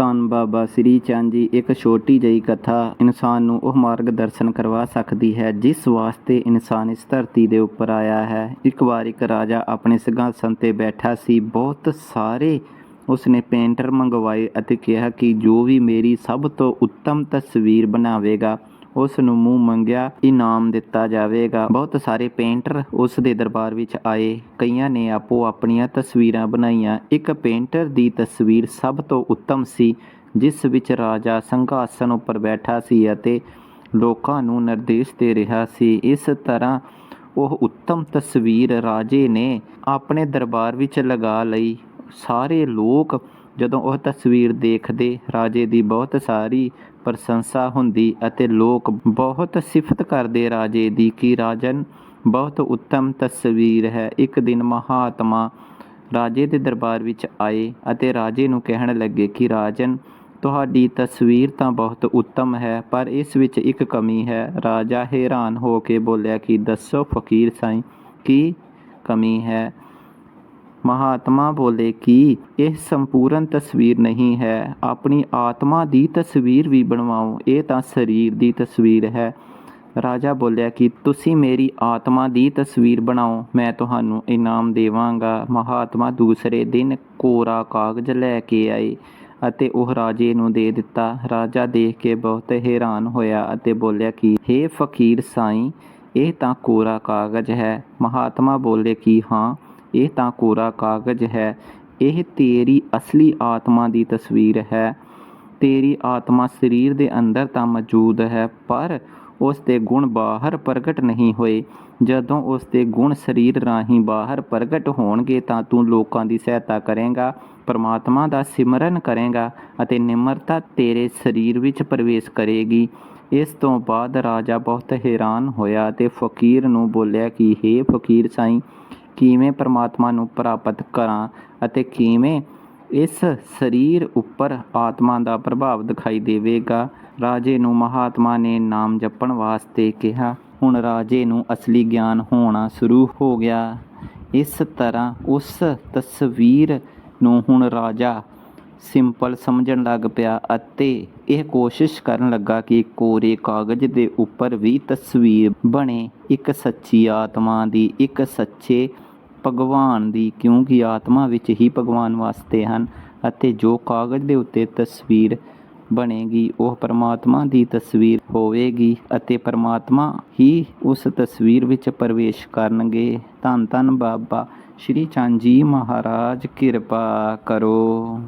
ਧੰਨ ਬਾਬਾ ਸ੍ਰੀ ਚੰਦ ਜੀ ਇੱਕ ਛੋਟੀ ਜਿਹੀ ਕਥਾ ਇਨਸਾਨ ਨੂੰ ਉਹ ਮਾਰਗ ਦਰਸ਼ਨ ਕਰਵਾ ਸਕਦੀ ਹੈ, ਜਿਸ ਵਾਸਤੇ ਇਨਸਾਨ ਇਸ ਧਰਤੀ ਦੇ ਉੱਪਰ ਆਇਆ ਹੈ। ਇੱਕ ਵਾਰ ਇੱਕ ਰਾਜਾ ਆਪਣੇ ਸਿੰਘਾਸਨ ਤੇ ਬੈਠਾ ਸੀ। ਬਹੁਤ ਸਾਰੇ ਉਸਨੇ ਪੇਂਟਰ ਮੰਗਵਾਏ ਅਤੇ ਕਿਹਾ ਕਿ ਜੋ ਵੀ ਮੇਰੀ ਸਭ ਤੋਂ ਉੱਤਮ ਤਸਵੀਰ ਬਣਾਵੇਗਾ ਉਸ ਨੂੰ ਮੂੰਹ ਮੰਗਿਆ, ਇਨਾਮ ਦਿੱਤਾ ਜਾਵੇਗਾ। ਬਹੁਤ ਸਾਰੇ ਪੇਂਟਰ ਉਸ ਦੇ ਦਰਬਾਰ ਵਿੱਚ ਆਏ। ਕਈਆਂ ਨੇ ਆਪੋ ਆਪਣੀਆਂ ਤਸਵੀਰਾਂ ਬਣਾਈਆਂ। ਇੱਕ ਪੇਂਟਰ ਦੀ ਤਸਵੀਰ ਸਭ ਤੋਂ ਉੱਤਮ ਸੀ, ਜਿਸ ਵਿੱਚ ਰਾਜਾ ਸੰਘਾਸਨ ਉੱਪਰ ਬੈਠਾ ਸੀ ਅਤੇ ਲੋਕਾਂ ਨੂੰ ਨਿਰਦੇਸ਼ ਦੇ ਰਿਹਾ ਸੀ। ਇਸ ਤਰ੍ਹਾਂ ਉਹ ਉੱਤਮ ਤਸਵੀਰ ਰਾਜੇ ਨੇ ਆਪਣੇ ਦਰਬਾਰ ਵਿੱਚ ਲਗਾ ਲਈ। ਸਾਰੇ ਲੋਕ ਜਦੋਂ ਉਹ ਤਸਵੀਰ ਦੇਖਦੇ ਰਾਜੇ ਦੀ ਬਹੁਤ ਸਾਰੀ ਪ੍ਰਸ਼ੰਸਾ ਹੁੰਦੀ ਅਤੇ ਲੋਕ ਬਹੁਤ ਸਿਫਤ ਕਰਦੇ ਰਾਜੇ ਦੀ ਕਿ ਰਾਜਨ ਬਹੁਤ ਉੱਤਮ ਤਸਵੀਰ ਹੈ। ਇੱਕ ਦਿਨ ਮਹਾਤਮਾ ਰਾਜੇ ਦੇ ਦਰਬਾਰ ਵਿੱਚ ਆਏ ਅਤੇ ਰਾਜੇ ਨੂੰ ਕਹਿਣ ਲੱਗੇ ਕਿ ਰਾਜਨ, ਤੁਹਾਡੀ ਤਸਵੀਰ ਤਾਂ ਬਹੁਤ ਉੱਤਮ ਹੈ, ਪਰ ਇਸ ਵਿੱਚ ਇੱਕ ਕਮੀ ਹੈ। ਰਾਜਾ ਹੈਰਾਨ ਹੋ ਕੇ ਬੋਲਿਆ ਕਿ ਦੱਸੋ ਫਕੀਰ ਸਾਈਂ, ਕੀ ਕਮੀ ਹੈ? ਮਹਾਤਮਾ ਬੋਲੇ ਕਿ ਇਹ ਸੰਪੂਰਨ ਤਸਵੀਰ ਨਹੀਂ ਹੈ। ਆਪਣੀ ਆਤਮਾ ਦੀ ਤਸਵੀਰ ਵੀ ਬਣਵਾਓ। ਇਹ ਤਾਂ ਸਰੀਰ ਦੀ ਤਸਵੀਰ ਹੈ। ਰਾਜਾ ਬੋਲਿਆ ਕਿ ਤੁਸੀਂ ਮੇਰੀ ਆਤਮਾ ਦੀ ਤਸਵੀਰ ਬਣਾਓ। ਮੈਂ ਤੁਹਾਨੂੰ ਇਨਾਮ ਦੇਵਾਂਗਾ। ਮਹਾਤਮਾ ਦੂਸਰੇ ਦਿਨ ਕੋਰਾ ਕਾਗਜ਼ ਲੈ ਕੇ ਆਏ ਅਤੇ ਉਹ ਰਾਜੇ ਨੂੰ ਦੇ ਦਿੱਤਾ। ਰਾਜਾ ਦੇਖ ਕੇ ਬਹੁਤ ਹੈਰਾਨ ਹੋਇਆ ਅਤੇ ਬੋਲਿਆ ਕਿ हे ਫਕੀਰ ਸਾਈਂ, ਇਹ ਤਾਂ ਕੋਰਾ ਕਾਗਜ਼ ਹੈ। ਮਹਾਤਮਾ ਬੋਲੇ ਕਿ ਹਾਂ ਇਹ ਤਾਂ ਕੋਰਾ ਕਾਗਜ਼ ਹੈ। ਇਹ ਤੇਰੀ ਅਸਲੀ ਆਤਮਾ ਦੀ ਤਸਵੀਰ ਹੈ। ਤੇਰੀ ਆਤਮਾ ਸਰੀਰ ਦੇ ਅੰਦਰ ਤਾਂ ਮੌਜੂਦ ਹੈ, ਪਰ ਉਸ ਦੇ ਗੁਣ ਬਾਹਰ ਪ੍ਰਗਟ ਨਹੀਂ ਹੋਏ। ਜਦੋਂ ਉਸ ਦੇ ਗੁਣ ਸਰੀਰ ਰਾਹੀਂ ਬਾਹਰ ਪ੍ਰਗਟ ਹੋਣਗੇ ਤਾਂ ਤੂੰ ਲੋਕਾਂ ਦੀ ਸਹਾਇਤਾ ਕਰੇਗਾ, ਪਰਮਾਤਮਾ ਦਾ ਸਿਮਰਨ ਕਰੇਗਾ ਅਤੇ ਨਿਮਰਤਾ ਤੇਰੇ ਸਰੀਰ ਵਿੱਚ ਪ੍ਰਵੇਸ਼ ਕਰੇਗੀ। ਇਸ ਤੋਂ ਬਾਅਦ ਰਾਜਾ ਬਹੁਤ ਹੈਰਾਨ ਹੋਇਆ ਤੇ ਫਕੀਰ ਨੂੰ ਬੋਲਿਆ ਕਿ हे ਫਕੀਰ ਸਾਈਂ ਕਿਵੇਂ ਪਰਮਾਤਮਾ ਨੂੰ ਪ੍ਰਾਪਤ ਕਰਾਂ ਅਤੇ ਕਿਵੇਂ ਇਸ ਸਰੀਰ ਉੱਪਰ ਆਤਮਾ ਦਾ ਪ੍ਰਭਾਵ ਦਿਖਾਈ ਦੇਵੇਗਾ? ਰਾਜੇ ਨੂੰ ਮਹਾਤਮਾ ਨੇ ਨਾਮ ਜਪਣ ਵਾਸਤੇ ਕਿਹਾ। ਹੁਣ ਰਾਜੇ ਨੂੰ ਅਸਲੀ ਗਿਆਨ ਹੋਣਾ ਸ਼ੁਰੂ ਹੋ ਗਿਆ। ਇਸ ਤਰ੍ਹਾਂ ਉਸ ਤਸਵੀਰ ਨੂੰ ਹੁਣ ਰਾਜਾ ਸਿੰਪਲ ਸਮਝਣ ਲੱਗ ਪਿਆ ਅਤੇ ਇਹ ਕੋਸ਼ਿਸ਼ ਕਰਨ ਲੱਗਾ ਕਿ ਕੋਰੇ ਕਾਗਜ਼ ਦੇ ਉੱਪਰ ਵੀ ਤਸਵੀਰ ਬਣੇ। ਇੱਕ ਸੱਚੀ ਆਤਮਾ ਦੀ ਇੱਕ ਸੱਚੇ ਭਗਵਾਨ ਦੀ, ਕਿਉਂਕਿ ਆਤਮਾ ਵਿੱਚ ਹੀ ਭਗਵਾਨ ਵਸਦੇ ਹਨ ਅਤੇ ਜੋ ਕਾਗਜ਼ ਦੇ ਉੱਤੇ ਤਸਵੀਰ ਬਣੇਗੀ, ਉਹ ਪਰਮਾਤਮਾ ਦੀ ਤਸਵੀਰ ਹੋਵੇਗੀ ਅਤੇ ਪਰਮਾਤਮਾ ਹੀ ਉਸ ਤਸਵੀਰ ਵਿੱਚ ਪ੍ਰਵੇਸ਼ ਕਰਨਗੇ। ਧੰਨ ਧੰਨ ਬਾਬਾ ਸ਼੍ਰੀ ਚੰਦ ਜੀ ਮਹਾਰਾਜ, ਕਿਰਪਾ ਕਰੋ।